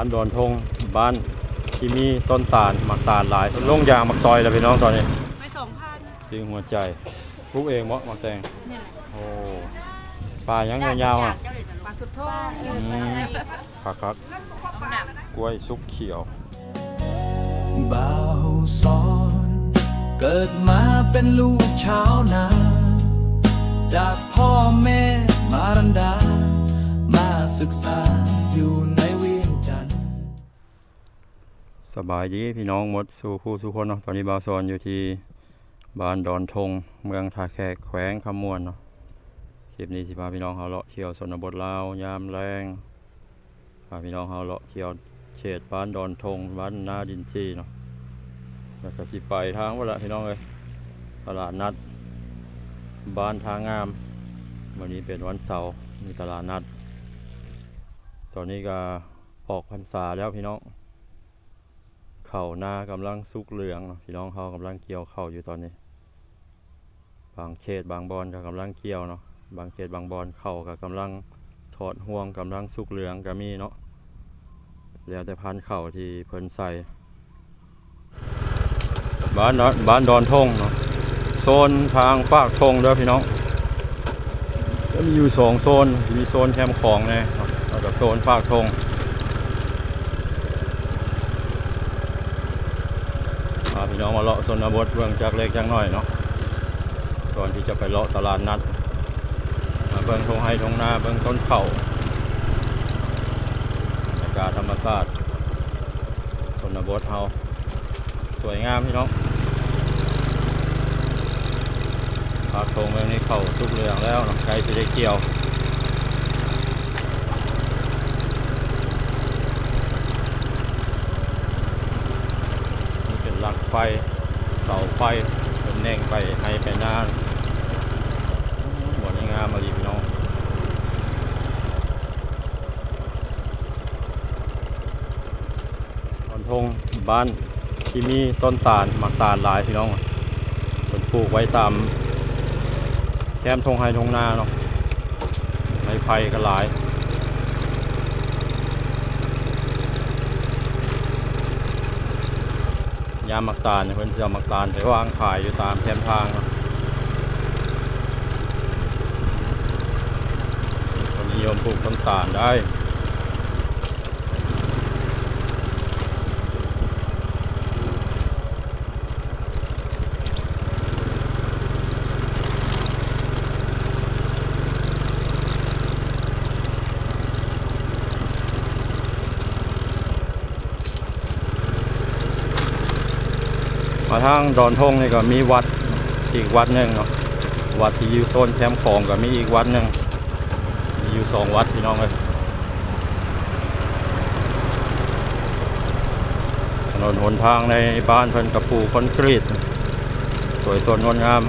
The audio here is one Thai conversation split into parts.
บ้านดอนทงบ้านที่มีต้นตาลหมักตาลหลายลงยางหมักตอยแล้วพี่น้องตอนนี้ไม่สองพันจริงหัวใจปลูกเองบ่หมักแตงเนี่ยแหละโอ้ปลายังยาวๆอะปลาสุดโทษอืมคักคักๆกล้วยซุกเขียวบ่าวสอนเกิดมาเป็นลูกชาวนาจากพ่อแม่มารันดา มาศึกษาอยู่ สบายดีพี่น้องหมดสู่คู่สู่คนเนาะตอนนี้บาวซอนอยู่ที่บ้านดอนทง เมืองท่าแขกแขวงคำมวนเนาะคลิปนี้สิพาพี่น้องเฮาเลาะเที่ยวชนบทลาวยามแรงพาพี่น้องเฮาเลาะเที่ยวเขตบ้านดอนทงบ้านนาดินจีเนาะแล้วก็สิไปทางว่าละพี่น้องเอ้ยตลาดนัด บ้านทางงาม วันนี้เป็นวันเสาร์มีตลาดนัด ตอนนี้ก็ออกพรรษาแล้วพี่น้อง เข่าวหน้ากำลังสุกเหลืองพี่น้องเขากำลังเกี่ยวเข่าวอยู่ตอนนี้ บางเขตบางบอนก็กำลังเกี่ยวเนาะบางเขตบางบอนเข่าก็กำลังถอดห่วงกำลังสุกเหลืองก็มีเนาะแล้วแต่พันเข่าที่เพิ่นใส่บ้านดอนบ้านดอนทงเนาะโซนทางปากทงเด้อพี่น้องจะมีอยู่สองโซนมีโซนแคมของน่เนาะแล้วก็โซนปากทงาพี่น้องมาเลาะชนบทเบื้องจากเล็กจากน้อยเนาะก่อนที่จะไปเลาะตลาดนัดมาเบื้องทงไฮทงนาเบื้องต้นเขาอากาศธรรมชาติชนบทเฮาสวยงามพี่น้องปากทงเมืองนี้เขาสุกเหลืองแล้วเนาะใกล้จะได้เกี่ยว นี่ เป็นหลักไฟเสาไฟเป็นแน่งไปให้ไปน้าหมดงามมาดีพี่น้องตอนทงบ้านที่มีต้นตาลหมักตาลหลายพี่น้องเป็นปลูกไว้ตามแคมทงไฮทงนาเนาะไม้ไผ่ก็หลาย ยามักตาลเนี่ยเพิ่นสิเอามักตาลไปวางขายอยู่ตามแคมทางคนนิยมปลูกต้นตาลได้าทางดอนทงนี่ก็มีวัดอีกวัดหนึ่งเนาะวัดที่อยู่โซนแคมป์ของก็มีอีกวัดหนึ่งมีอยู่สองวัดพี่น้องเลยถนนหนทางในบ้านเพิ่นกระปูคอนกรีต สวยสดงดงาม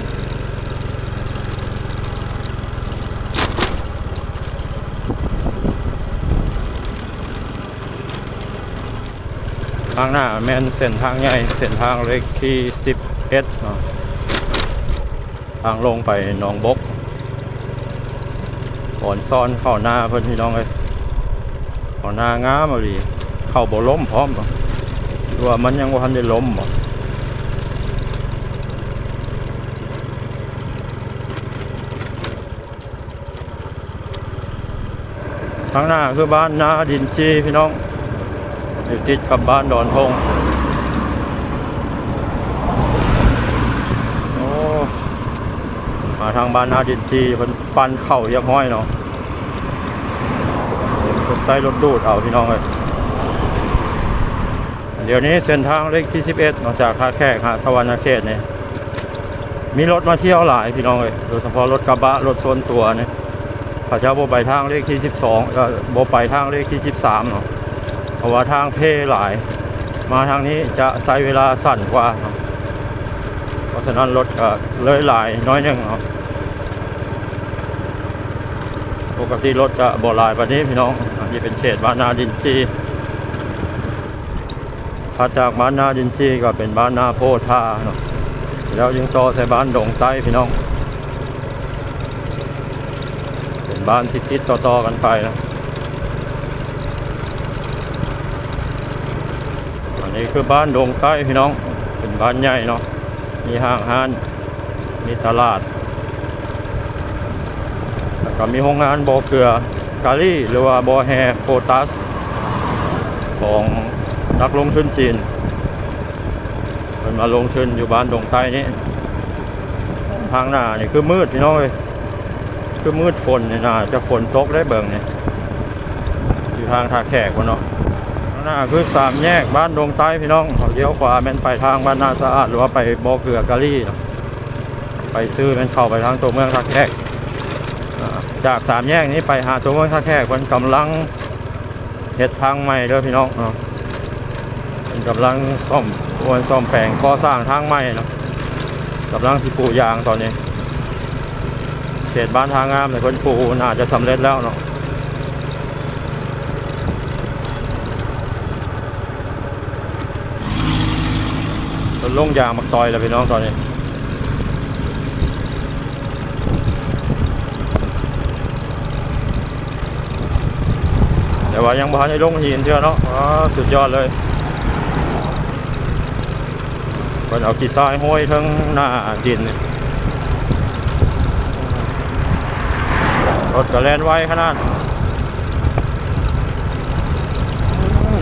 ทางหน้าแม่นเส้นทางใหญ่เส้นทางเล็กที่11เนาะทางลงไปหนองบกก่อนซ่อนเข้าหน้าเพิ่นพี่น้องเลยเข้าหน้างามอะลีเข้าบ่ล้มพร้อมว่ามันยังบ่ทันได้ล้มบ่ทางหน้าคือบ้านนาดินจีพี่น้อง อยู่ติดกับบ้านดอนทงโอ้มาทางบ้านนาดินจีเพิ่นปันเข่าเรียบห้อยเนาะเพิ่นใส่รถดูดเอาพี่น้องเลยเดี๋ยวนี้เส้นทางเลขที่ 11 นอกจากคาแขกหาสวรรณเขตเนี่ยมีรถมาเที่ยวหลายพี่น้องเลยโดยเฉพาะรถกระบะรถส่วนตัวเนี่ยพระเจ้าโบไปทางเลขที่ 12ก็โบไปทางเลขที่ 13เนาะ เพราะว่าทางเพหลาย มาทางนี้จะใช้เวลาสั้นกว่า เพราะฉะนั้นรถก็เลยหลายน้อยหนึ่งเนาะปกติรถจะบ่หลายปานนี้พี่น้องอันนี้เป็นเขตบ้านนาดินจีถัดจากบ้านนาดินจีก็เป็นบ้านนาโพธาเนาะแล้วยังต่อใส่บ้านดงใต้พี่น้อง เป็นบ้านติดๆต่อๆกันไปนะ นนี้คือบ้านดงใต้พี่น้อง เป็นบ้านใหญ่เนาะ มีห้างห้าน มีตลาด แล้วก็มีโรงงานบ่อเกลือกาลี่หรือว่าบ่อแฮโพตัส ของนักลงทุนจีนมันมาลงทุนอยู่บ้านดงใต้นี้ ทางหน้านี่คือมืดพี่น้องเลยคือมืดฝนนี่น่าจะฝนตกได้เบิ่งนี่อยู่ทางทาแขกวะเนาะ น้าคือสามแยกบ้านดงใต้พี่น้องเขาเลี้ยวขวาแม่นไปทางบ้านนาสะอาดหรือว่าไปบ่อเกลือกะลี่ไปซื้อแม่นเข้าไปทางตัวเมืองท่าแขกจากสามแยกนี้ไปหาตัวเมืองท่าแขกมันกำลังเฮ็ดทางใหม่เด้อพี่น้องเนาะมันกำลังซ่อมวนซ่อมแปลงก่อสร้างทางใหม่เนาะกำลังสิปูยางตอนนี้เขตบ้านทางงามในคนปูน่าจะสำเร็จแล้วเนาะ นลงยางมักตอยแล้วพี่น้องตอนนี้แต่ว่ายังบ่ทันได้ลงหินเท่าเนาะอ๋อสุดยอดเลยมันเอาขี้ทรายห้อยทั้งหน้าดินรถก็แลนไว้ขนาด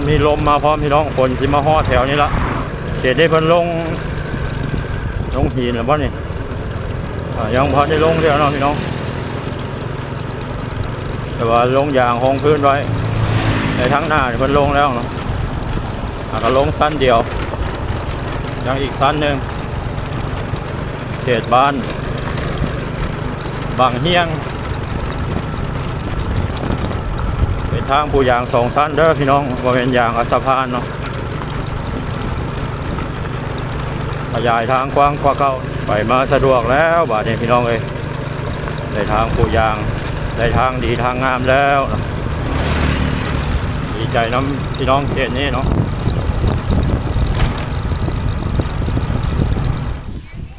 มีลมมาพร้อมพี่น้องคนที่มาห่อแถวนี้ละ เขตได้พิ่นลง ลงหินหรือเปล่านี่ยังพอได้ลงเดียวเนาะพี่น้อง แต่ว่าลงยางห้องพื้นไว้ ในทั้งหน้าเพิ่นลงแล้วเนาะอ่าก็ลงสั้นเดียว ยังอีกสั้นหนึ่งเขตบ้าน บางเฮียง เป็นทางผู้ยางสองสั้นเด้อพี่น้องบริเวณยางอัสพานเนาะ ขยายทางกว้างกว่าเก่าไปมาสะดวกแล้วบาดนี้พี่น้องเอ้ยได้ทางผู้ยางได้ทางดีทางงามแล้วดีใจน้ำพี่น้องเขตนี้เนาะ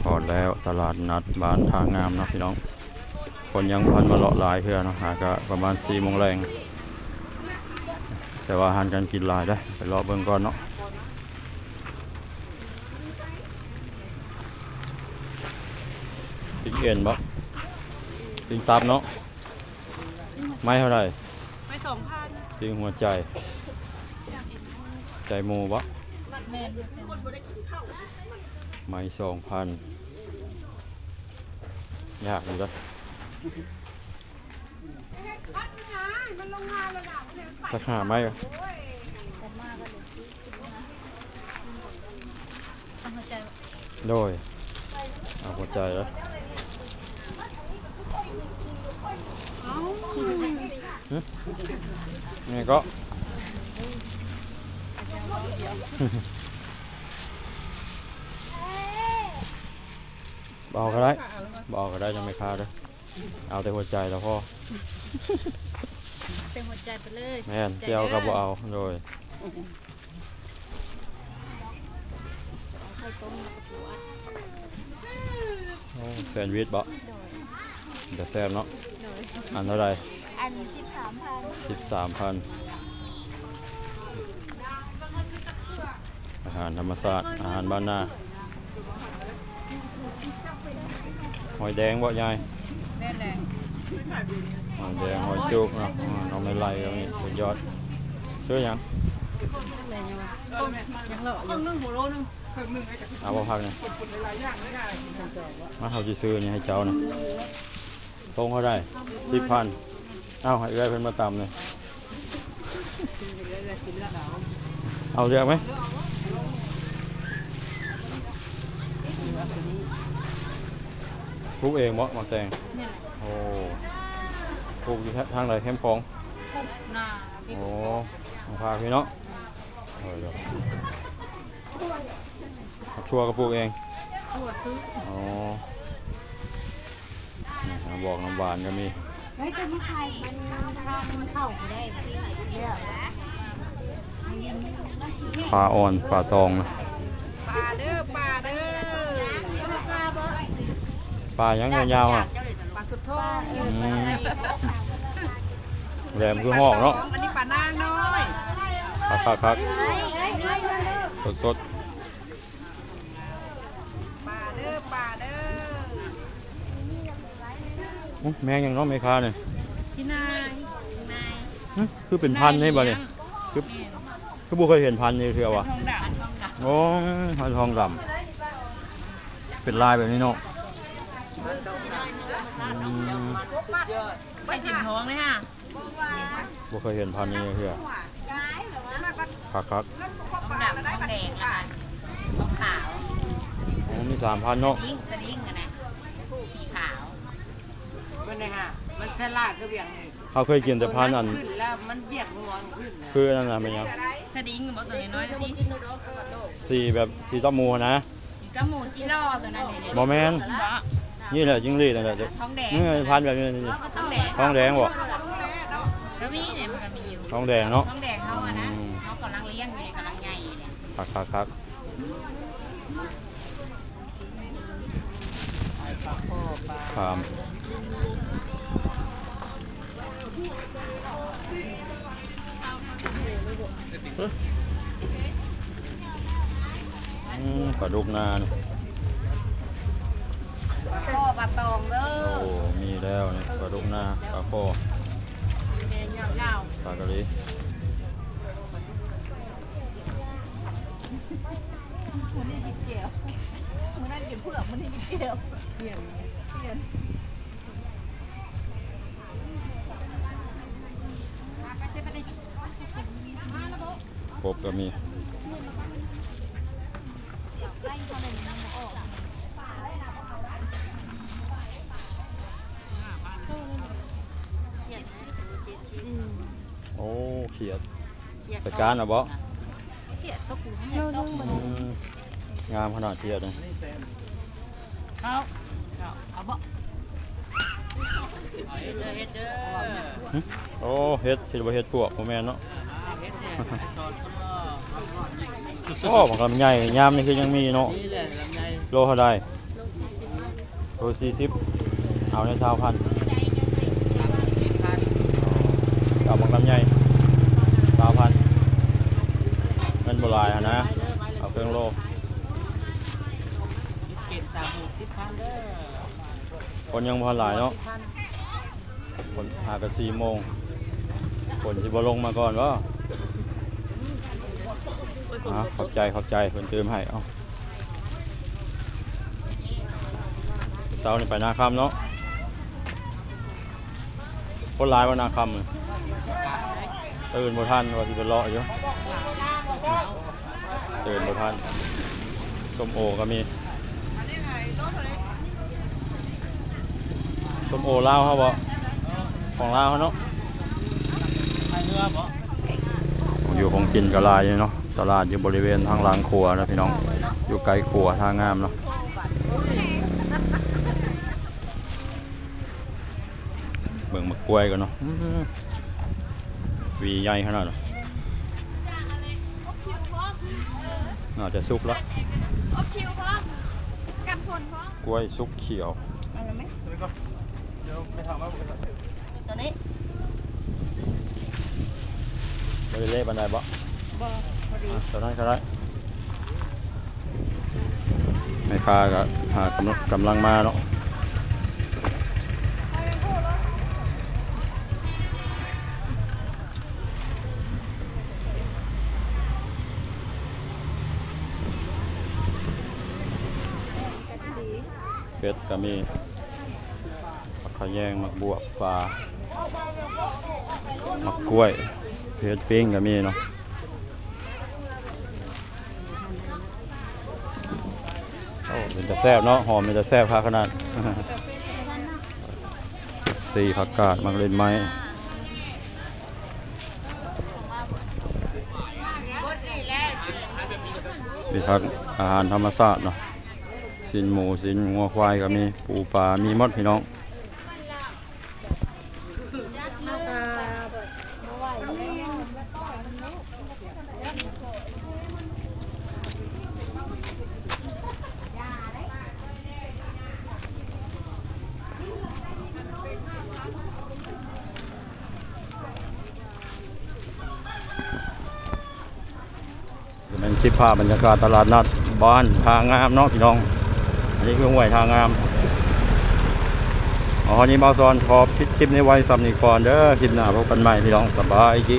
พอดแล้วตลาดนัดบ้านทางงามนะพี่น้อง คนยังพันมาเลาะหลายเพื่อเนะหาก็ประมาณสี่โมงแรงแต่ว่าอาหารการกินลายได้ไปเลาะเบิ่งก่อนเนาะ ปิ้งเอ็นบ่ปิ้งตับเนาะไม่เท่าไหร่ไม่สองพันปิ้งหัวใจใจหมูบ่แม่นไม่สองพันยากอยู่ก็มันลงมาแล้วนะสักหาไหมก็เอาหัวใจ โดยเอาหัวใจแล้ว เอา นี่ก็เบาก็ได้เบาก็ได้ยังไม่คาเด้วยเอาแต่หัวใจแล้วพ่อเป็นหัวใจไปเลยแม่นเจียวกับบ่เอาโดยไข่ต้มแล้วก็ตัวโอ้แซนด์วิชบ่เดี๋ยวแซ่บเนาะอันเท่าไหร อันสิบสามพันสิบสามพันอาหารธรรมศาสตร์อาหารบ้านนาหอยแดงบ่ยายแม่นแหละหอยแดงหอยจุกเนาะอ่าน้องไม่ไล่ก็มีสุดยอดช่วยหยังเลยยังวะยังเหลืออยู่นึงหัวโลนึงเอาบ่พักเนี่ยมาเขาจะซื้อนี่ให้เจ้านะตรงเขาได้สิบพัน เอาให้เอื้อยเพิ่นมาตำเลยเอาเยอะไหมปลูกเองบ่หมาแตงนี่แหละโอ้ปลูกอยู่ทางไหนแคมป์ฟองปุ๊บหน้าพี่โอ้ของพาพี่เนาะเออเดี๋ยวเอาชัวร์ก็ปลูกเองปวดคืออ๋อนี่น้ำบอกน้ำหวานก็มี เฮ้ยแต่ไม่ใครมันทานมันเข้าไม่ได้เนี่ยปลาอ่อนปลาตองนะปลาเด้อปลาเด้อปลาบ่ปลายังยาวๆอะปลาสุดทองอืมแหลมคือหอกเนาะอันนี้ปลานางน้อยคักคักคักสดสด ปลาเด้อปลาเด้อ อุ๊ย แมงยังเน้องแม่ค้าเนี่ยชินายหึคือเป็นพันนี่บ่เนี่ยคือคือบ่เคยเห็นพันนี่เทื่อวะทองดำโอ้พันทองดำเป็นลายแบบนี้เนาะอืมไปถิ่นท้องเลยค่ะบ่เคยเห็นพันนี้เทื่อคักคักทองดำทองแดงแล้วกันทองขาวอ๋อมีสามพันเนาะลิงสลิงอะนะสีขาว มันนะฮะมันสลาดคืออย่างนี้เขาเคยกินแต่พันอัน ขึ้นแล้วมันเหยียบหัวมันขึ้นนะคืออันนั้นน่ะเป็นหยังสดิ้งกับบอกตัวน้อยๆที่สีแบบสีตะมูนะอีกก็หมูจิล่อตัวนั้นเลยบ่แม่นบ่นี่แหละจิ้งหรีดนั่นแหละทองแดงนี่พันแบบนี้นี่ทองแดงทองแดงบ่แล้วมีเนี่ยมันก็มีอยู่ทองแดงเนาะทองแดงเขาอะนะเขากำลังเลี้ยงอยู่ในกำลังใหญ่อยู่เนี่ยคักคักคัก ขามอืมปลาดุกนาเนี่ยพ่อปลาตองเด้อโอ้มีแล้วเนี่ยปลาดุกนาปลาโคอแดงยาวปลากระลี เครียดจัดการเอาบ่เกียดก็กูให้ต้องมันอืงามขนาดเครียดเลยเข้าเอาบ่เฮดเห็ดเหึโอ้เฮ็ดคิดว่าเฮ็ดพวกแม่เนาะพ่อนคนละโอ้มันก็ใหญ่ยามนี่คือยังมีเนาะโลขแหละลำไยโลเท่าใดโล40เอาใน20,000 เงินโบราณอะนะ เอาเครื่องโลเก็บสามหกสิบพันเด้อคนยังพอหลายเนาะคนหากันสี่โมงคนสิบลงมาก่อนวะอะขอบใจขอบใจเพิ่นเติมให้เอาเสานี่ไปนาคำเนาะคนหลายว่านาคำนี่ตื่นบ่ทันว่าสิไปเลาะอยู่ ตื่นบ่ทันส้มโอก็มีส้มโอเลาเขาบ่ของเลาเขาเนาะอยู่ของกินกะลายเนาะตลาดอยู่บริเวณทางหลังครัวนะพี่น้อง อยู่ไกลครัวทางงามเนาะเบิ่งมะกล้วยกันเนาะวีใหญ่ขนาดเนาะ น่าจะสุกแล้วอบคิวพร้อมกันฝนพร้อมกล้วยสุกเขียวตัวนี้บริเล่บันไดบ่บ่พอดีอะตัวนั้นก็ได้แม่ค้าก็หากำลังกำลังมาเนาะ เป็ดก็มีมักขะแยงมักบวบปลามักกล้วยเพชรปิ้งก็มีเนาะโอ้เป็นจะแซ่บเนาะหอมเป็นจะแซ่บค่ะขนาดสี่ผักกาดมักเล่นไม้มีทั้งอาหารธรรมชาติเนาะ สินหมูสินงัวควายก็มีปูปลามีมดพี่น้องเป็นคลิปภาพบรรยากาศตลาดนัดบ้านพางามเนาะพี่น้อง อันนี้คือห้วยทางงาม อ๋อนี่บาซอนขอปิดคลิปนี้ไว้สำนีก่อนเด้อคลิปหน้าพบกันใหม่พี่น้องสบายดี